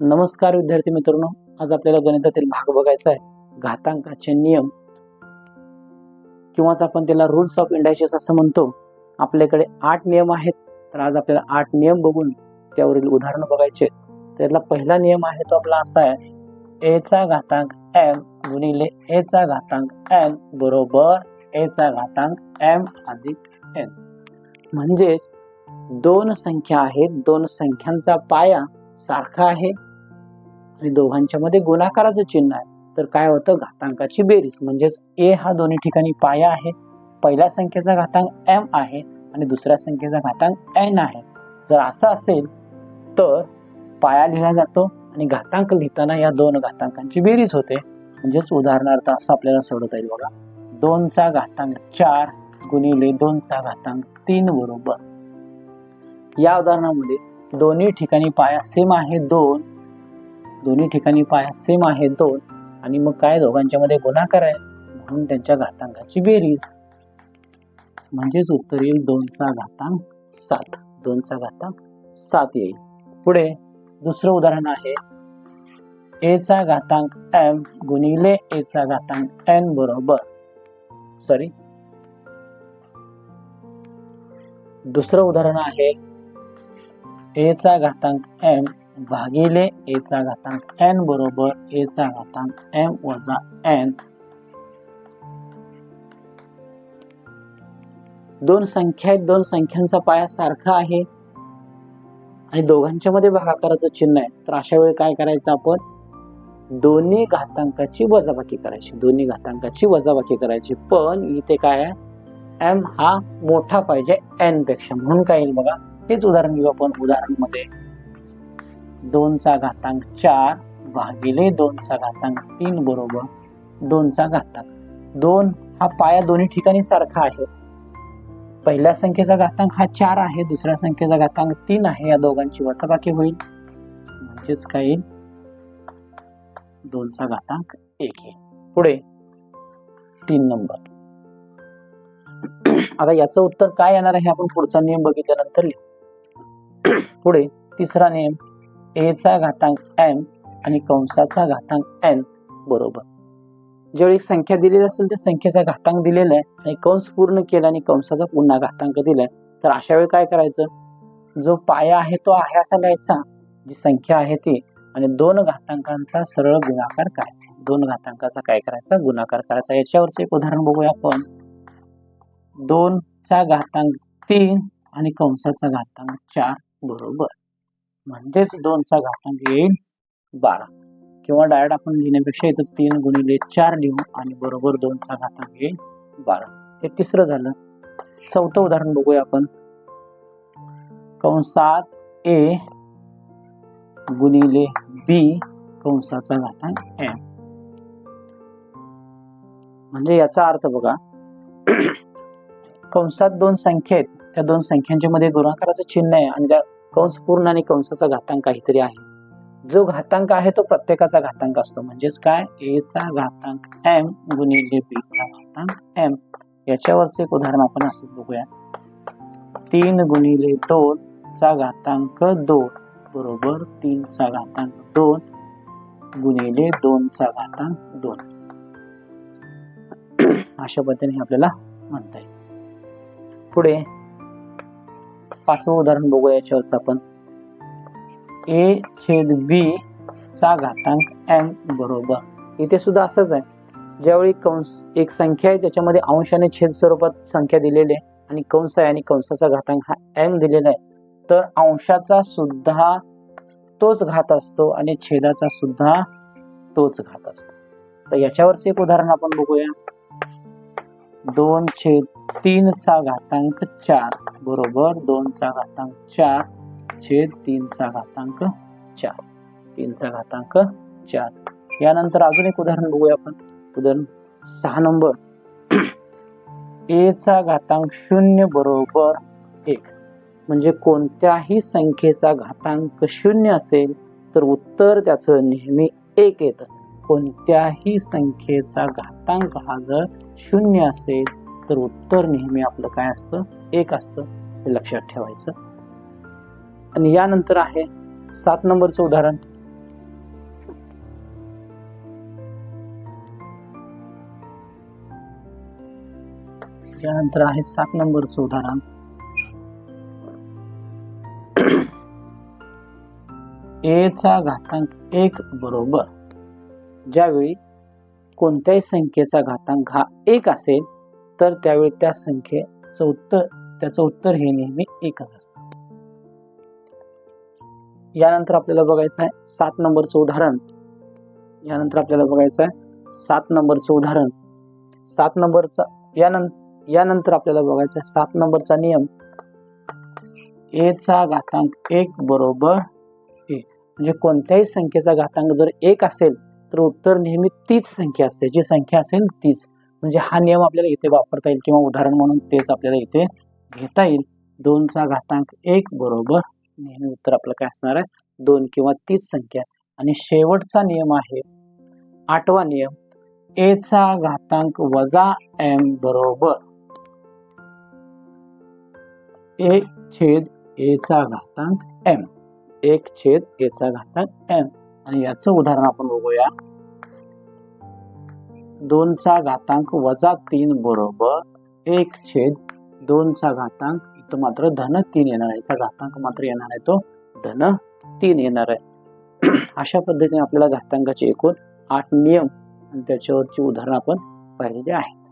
नमस्कार विद्यार्थी मित्रांनो. आज आपल्याला गणितातील भाग बघायचा आहे. घातांकाचे नियम. किंवाच आपण त्याला रूल्स ऑफ इंडायसेस असं म्हणतो. आपल्याकडे आठ नियम आहेत. तर आज आपल्याला आठ नियम बघून त्यावरील उदाहरणं बघायचे त्यातला पहिला नियम आहे तो आपला असा आहे. ए चा घातांक एम गुणिले ए चा घातांक एम बरोबर ए चा घातांक एम अधिक एन म्हणजेच दोन संख्या आहेत. दोन संख्यांचा पाया सारखा आहे. आणि दोघांच्या मध्ये गुणाकाराचं चिन्ह आहे. तर काय होतं? घातांकाची बेरीज. म्हणजेच ए हा दोन्ही ठिकाणी पाया आहे. पहिल्या संख्येचा घातांक एम आहे आणि दुसऱ्या संख्येचा घातांक एन आहे. जर असं असेल तर पाया लिहिला जातो आणि घातांक लिहिताना या दोन घातांकांची बेरीज होते. म्हणजेच उदाहरणार्थ असं आपल्याला सोडवता येईल बघा. दोनचा घातांक चार गुणिले दोनचा घातांक तीन बरोबर. या उदाहरणामध्ये दोन्ही ठिकाणी पाया सेम आहे दोन. दोन्ही ठिकाणी पाया सेम आहे दोन. आणि मग काय दोघांच्या मध्ये गुणाकार आहे? म्हणून त्यांच्या घातांकाची बेरीज. म्हणजेच उत्तर येईल दोनचा घातांक सात. दोनचा घातांक सात येईल. पुढे दुसरं उदाहरण आहे. ए चा घातांक एम गुणिले ए चा घातांक एन बरोबर. सॉरी दुसरं उदाहरण आहे. ए चा घातांक एम भागिले ए चा घातांक एन बरोबर ए चा घातांक एम वजा एन. दोन संख्या आहेत. दोन संख्यांचा पाया सारखा आहे. आणि दोघांच्या मध्ये भागाकाराचं चिन्ह आहे. तर अशा वेळी काय करायचं आपण? दोन्ही घातांकाची वजाबाकी करायची. दोन्ही घातांकाची वजाबाकी करायची. पण इथे काय आहे? एम हा मोठा पाहिजे एनपेक्षा. म्हणून काय येईल बघा? हेच उदाहरण घेऊ आपण. उदाहरणमध्ये दोनचा घातांक चार भागिले दोनचा घातांक तीन बरोबर दोनचा घातांक. दोन हा पाया दोन्ही ठिकाणी सारखा आहे. पहिल्या संख्येचा घातांक हा चार आहे दुसऱ्या संख्येचा घातांक तीन आहे. या दोघांची वचबाकी होईल. म्हणजेच काय येईल? दोनचा घातांक एक येईल. पुढे तीन नंबर. आता याचं उत्तर काय येणार आहे? आपण पुढचा नियम बघितल्यानंतर लिहू. पुढे तिसरा नियम ए चा घातांक एम आणि कंसाचा घातांक एन बरोबर. ज्यावेळी एक संख्या दिलेली असेल त्या संख्येचा घातांक दिलेला आहे आणि कंस पूर्ण केला आणि कंसाचा पुन्हा घातांक दिलाय तर अशा वेळी काय करायचं? जो पाया आहे तो आहे असा लिहायचा जी संख्या आहे ती. आणि दोन घातांकांचा सरळ गुणाकार करायचा. दोन घातांकाचा काय करायचा? गुणाकार करायचा. याच्यावरच एक उदाहरण बघूया आपण. दोनचा घातांक तीन आणि कंसाचा घातांक चार. बरोबर. म्हणजेच दोनचा घातांक येईल बारा. किंवा डायरेक्ट आपण लिहिण्यापेक्षा इथं तीन गुणिले चार लिहू आणि बरोबर दोनचा घातांक येईल बारा. हे तिसरं झालं. चौथं उदाहरण बघूया आपण. कंसात ए गुणिले बी कंसाचा घातांक एम म्हणजे याचा अर्थ बघा कंसात दोन संख्या आहेत. त्या दोन संख्यांच्या मध्ये गुणाकाराचं चिन्ह आहे आणि त्या कंस पूर्ण आणि कंसाचा घातांक काहीतरी आहे. जो घातांक आहे तो प्रत्येकाचा घातांक असतो. म्हणजेच काय? ए चा घातांक एम गुणिले बी चा घातांक एम याच्यावरच एक उदाहरण आपण असं बघूया. तीन गुणिले दोन चा घातांक दोन बरोबर तीन चा घातांक दोन गुणिले दोन चा घातांक दोन. अशा पद्धतीने आपल्याला म्हणता येईल. पुढे पाचवं उदाहरण बघूया याच्यावरच आपण. ए छेद बी चा घातांक एम बरोबर. इथे सुद्धा असंच आहे. ज्यावेळी कंस एक संख्या आहे त्याच्यामध्ये अंशाने छेद स्वरूपात संख्या दिलेली आहे आणि कंस आहे आणि कंसाचा घातांक हा एम दिलेला आहे. तर अंशाचा सुद्धा तोच घात असतो आणि छेदाचा सुद्धा तोच घात असतो. तर याच्यावरच एक उदाहरण आपण बघूया. दोन छेद तीन चा घातांक चार. बरोबर? दोन चा घातांक चार. छेद तीन चा घातांक चार. तीन चा घातांक चार. यानंतर अजून एक उदाहरण बघूया आपण. उदाहरण सहा नंबर. ए चा घातांक शून्य बरोबर एक. म्हणजे कोणत्याही संख्येचा घातांक शून्य असेल तर उत्तर त्याचं नेहमी एक येतं. कोणत्याही संख्येचा घातांक हा जर शून्य असेल तर उत्तर नेहमी आपलं काय असतं? एक असतं. हे लक्षात ठेवायचं. आणि यानंतर आहे सात नंबरचं उदाहरण. यानंतर आहे सात नंबरचं उदाहरण. ए चा घातांक एक बरोबर. ज्यावेळी कोणत्याही संख्येचा घातांक हा एक असेल तर त्यावेळी त्या संख्येचं उत्तर त्याचं उत्तर हे नेहमी एकच असतं. यानंतर आपल्याला बघायचं आहे सात नंबरचं उदाहरण. यानंतर आपल्याला बघायचं आहे सात नंबरचं उदाहरण. सात नंबरचा यानंतर यानंतर आपल्याला बघायचं आहे सात नंबरचा नियम. एचा घातांक एक बरोबर ए म्हणजे कोणत्याही संख्येचा घातांक जर एक असेल तर उत्तर नेहमी तीच संख्या असते. जी संख्या असेल तीच. म्हणजे हा नियम आपल्याला इथे वापरता येईल किंवा उदाहरण म्हणून तेच आपल्याला इथे घेता येईल. दोनचा घातांक एक बरोबर नेहमी उत्तर आपलं काय असणार आहे? दोन किंवा तीच संख्या. आणि शेवटचा नियम आहे आठवा नियम ए चा घातांक वजा एम बरोबर. एक छेद ए चा घातांक एम. एक छेद ए चा घातांक एम. आणि याचं उदाहरण आपण बघूया. दोनचा घातांक वजा तीन बरोबर एक छेद दोनचा घातांक इथं मात्र धन तीन येणार आहे. याचा घातांक मात्र येणार आहे तो धन तीन येणार आहे. अशा पद्धतीने आपल्याला घातांकाचे एकूण आठ नियम आणि त्याच्यावरची उदाहरणं आपण पाहिलेली आहे